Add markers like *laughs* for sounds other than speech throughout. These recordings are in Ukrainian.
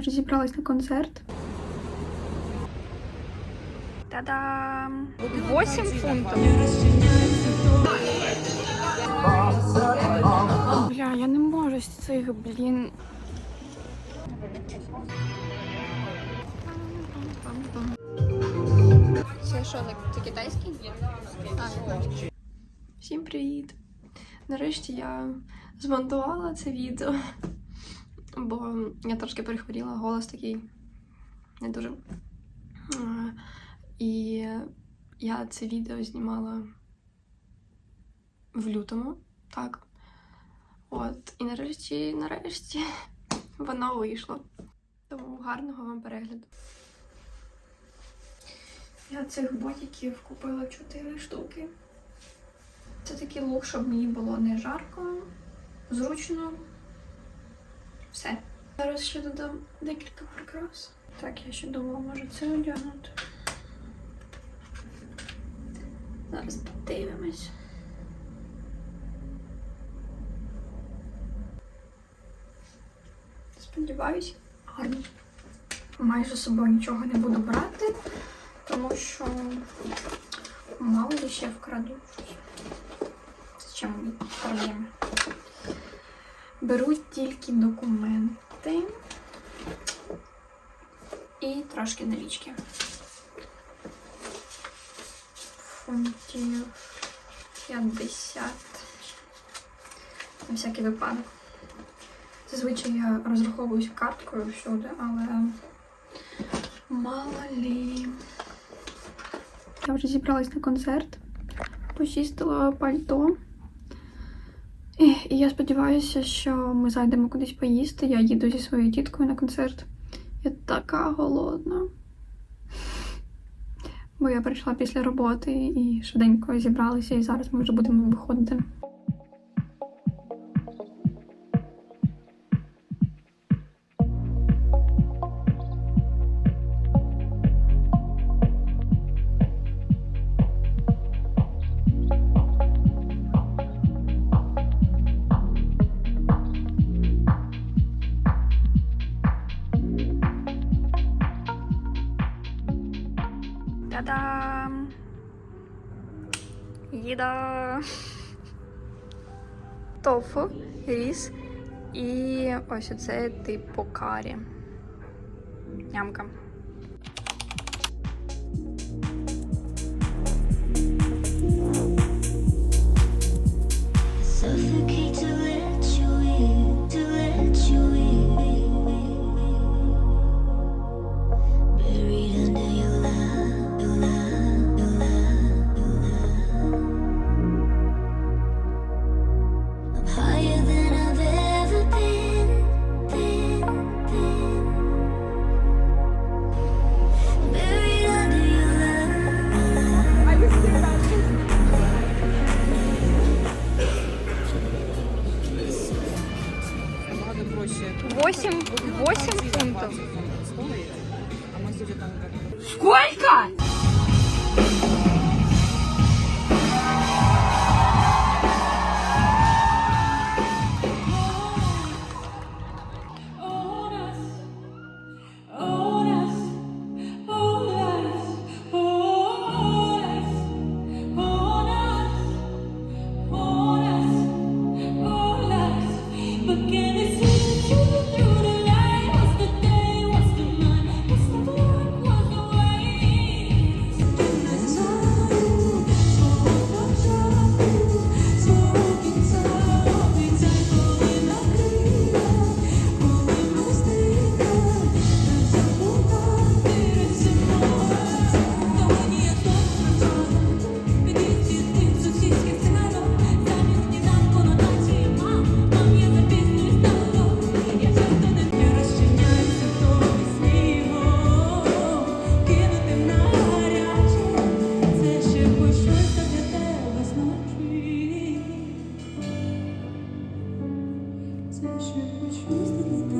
Вже зібралась на концерт. Та-дам! 8 фунтів. Бля, я не можу з цих, блін. Це що, це китайський? Всім привіт! Нарешті я змонтувала це відео, бо я трошки перехворіла, голос такий не дуже. І я це відео знімала в лютому, так. От, і нарешті, нарешті *laughs* воно вийшло. Тому гарного вам перегляду. Я цих ботиків купила 4 штуки. Це такий лук, щоб мені було не жарко, зручно. Все. Зараз ще додам декілька прикрас. Так, я ще думала, може це одягнути. Зараз подивимось. Сподіваюсь, гарно. Майже з собою нічого не буду брати, тому що мало ли ще вкраду. Зачем мені проблеми? Беру тільки документи і трошки налічки. Фунтів 50. На всякий випадок. Зазвичай я розраховуюсь карткою всюди, але мало лі. Я вже зібралась на концерт, почистила пальто. І, я сподіваюся, що ми зайдемо кудись поїсти. Я їду зі своєю тіткою на концерт. Я така голодна. Бо я прийшла після роботи і швиденько зібралася, і зараз ми вже будемо виходити. Тофу, ріс і ось оце типу карі. Нямка. Все ще почувствовать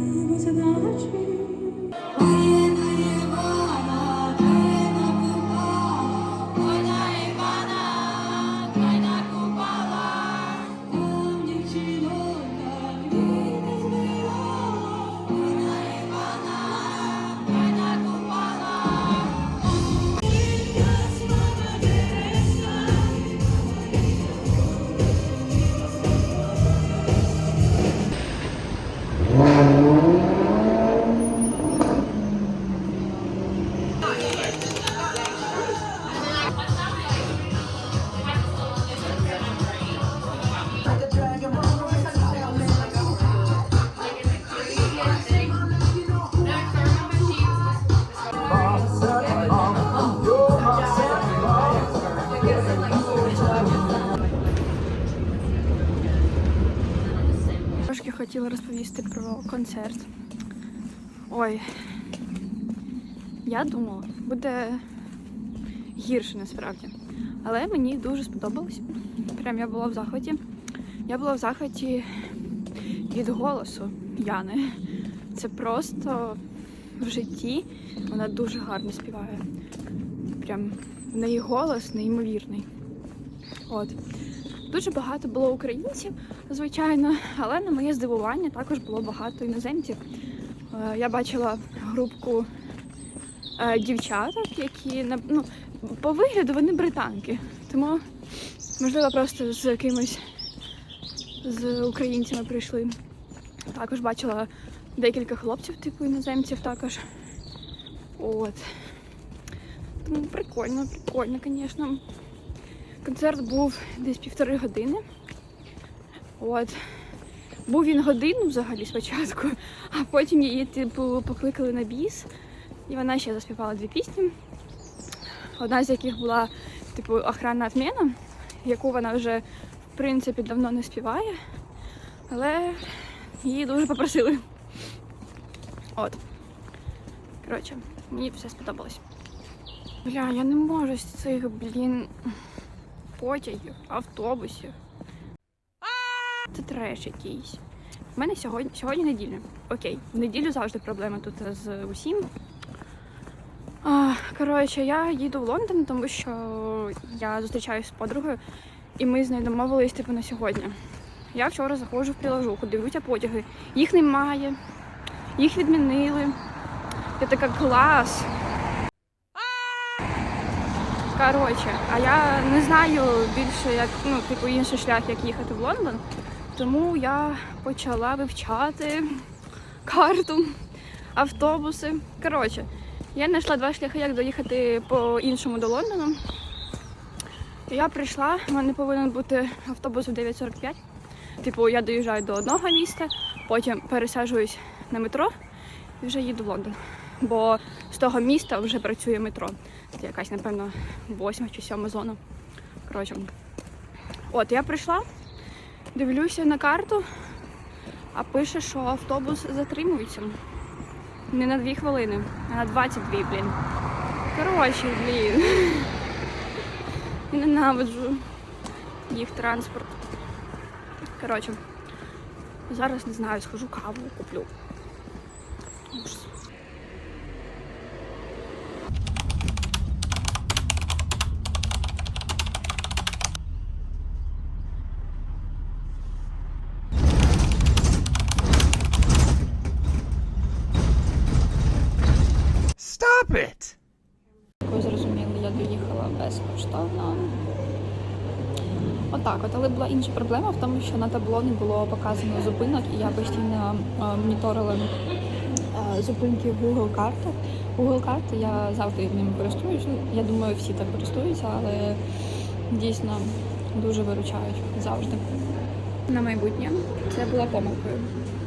тебе, наче. Хотіла розповісти про концерт. Ой. Я думала, буде гірше насправді. Але мені дуже сподобалось. Прям я була в захваті. Я була в захваті від голосу Яни. Це просто в житті вона дуже гарно співає. Прям в неї голос неймовірний. От. Дуже багато було українців, звичайно, але на моє здивування також було багато іноземців. Е, Я бачила групку е, дівчаток, які ну, по вигляду вони британки. Тому, можливо, просто з кимось з українцями прийшли. Також бачила декілька хлопців, типу іноземців також. От. Тому прикольно, прикольно, звісно. Концерт був десь півтори години. От. Був він годину взагалі спочатку, а потім її, типу, покликали на біс, і вона ще заспівала дві пісні. Одна з яких була, типу, охранна отмена, яку вона вже, в принципі, давно не співає, але її дуже попросили. От. Коротше, мені все сподобалось. Бля, я не можу з цих, блін, потягів, автобусів. Це треш якийсь. У мене сьогодні, сьогодні неділя. Окей, в неділю завжди проблема тут з усім. Коротше, я їду в Лондон, тому що я зустрічаюся з подругою, і ми з нею домовились типу на сьогодні. Я вчора заходжу в приложуху, дивлюся потяги. Їх немає, їх відмінили. Я така клас. Коротше, а я не знаю більше, як ну, типу, інший шлях, як їхати в Лондон. Тому я почала вивчати карту, автобуси. Коротше, я знайшла два шляхи, як доїхати по-іншому до Лондону. Я прийшла, в мене повинен бути автобус в 9.45. Типу, я доїжджаю до одного міста, потім пересаджуюсь на метро і вже їду в Лондон. Бо з того міста вже працює метро. Це якась, напевно, восьма чи сьома зона. Коротше. От, я прийшла, дивлюся на карту, а пише, що автобус затримується. Не на дві хвилини, а на 22, блін. Коротше, блін. Ненавиджу їх транспорт. Коротше, зараз не знаю, схожу каву куплю. Була інша проблема в тому, що на табло не було показано зупинок, і я постійно е, моніторила е, зупинки в Google картах. Google карти я завжди ними користуюся. Я думаю, всі так користуються, але дійсно дуже виручають завжди. На майбутнє це була помилкою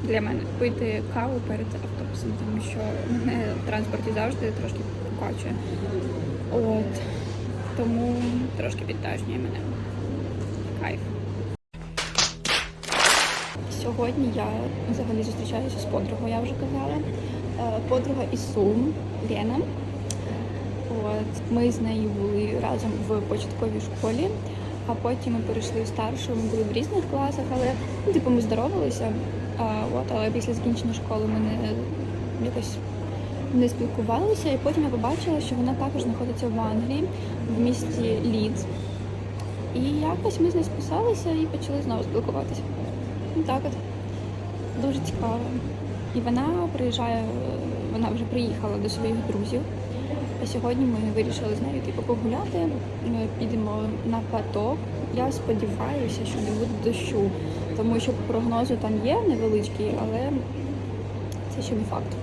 для мене пити каву перед автобусом, тому що мене в транспорті завжди трошки покачує. От тому трошки підтажнює мене. Кайф. Сьогодні я взагалі зустрічаюся з подругою, я вже казала. Е, Подруга із Лена. От ми з нею були разом в початковій школі, а потім ми перейшли в старшу. Ми були в різних класах, але ну, типу ми здоровалися. А, от, але після закінчення школи ми не якось не спілкувалися, і потім я побачила, що вона також знаходиться в Англії, в місті Лідс. І якось ми з нею списалися і почали знову спілкуватися. Ну так от. Дуже цікаво. І вона приїжджає, вона вже приїхала до своїх друзів. А сьогодні ми вирішили з нею типу, погуляти. Ми підемо на каток. Я сподіваюся, що не буде дощу, тому що прогнозу там є невеличкий, але це ще не факт.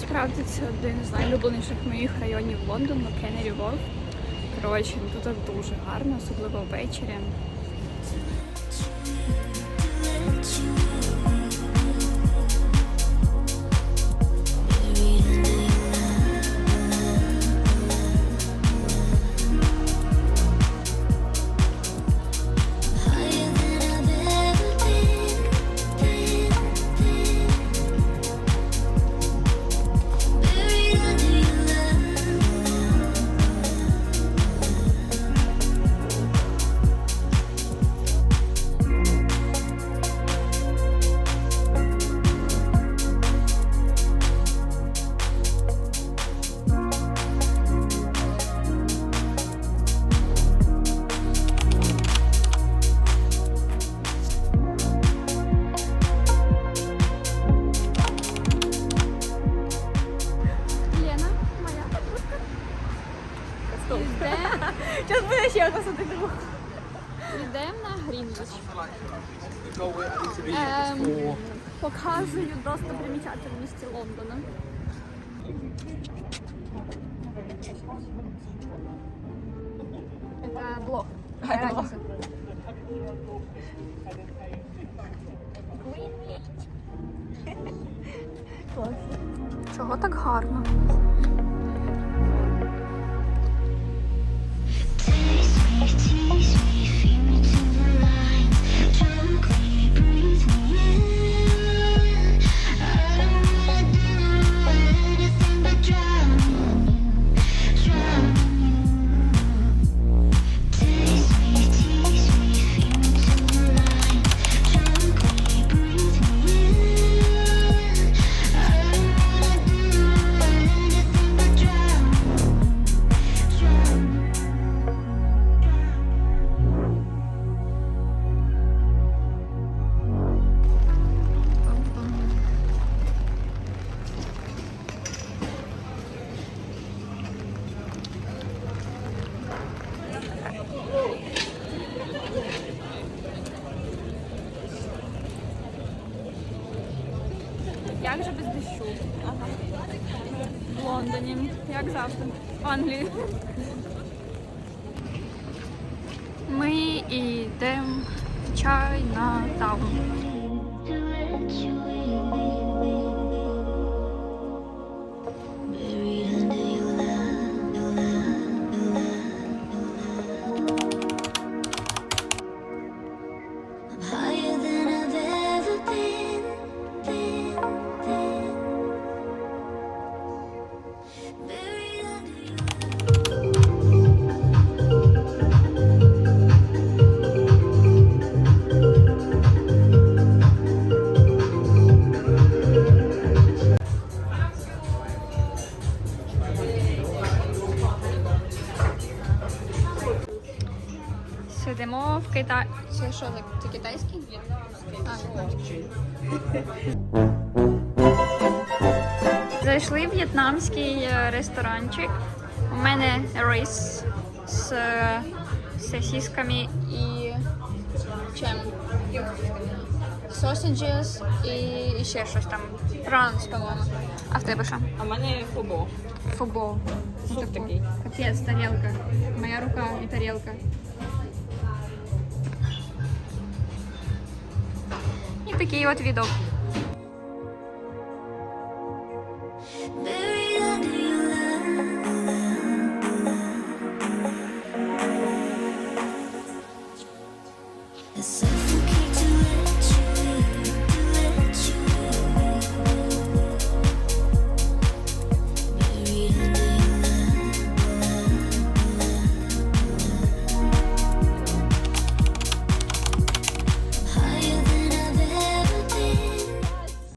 Насправді це один з найулюбленіших моїх районів Лондону, Кеннері Вов. Коротше, ну, тут дуже гарно, особливо ввечері. Показую достопримічательності Лондона. Это блог. Какая разница? Чого так гарно? Завжди. Англії. Ми йдемо в Чайна Таун. Це що, це китайський? Зайшли в в'єтнамський е, ресторанчик. У мене рис з е, сосисками і Чим? Sausages і ще щось там. Пранс, по-моєму. А в тебе що? А в мене фобо. Футбол. Суп такий. Капець, тарілка. Моя рука і тарілка. Такий от відок.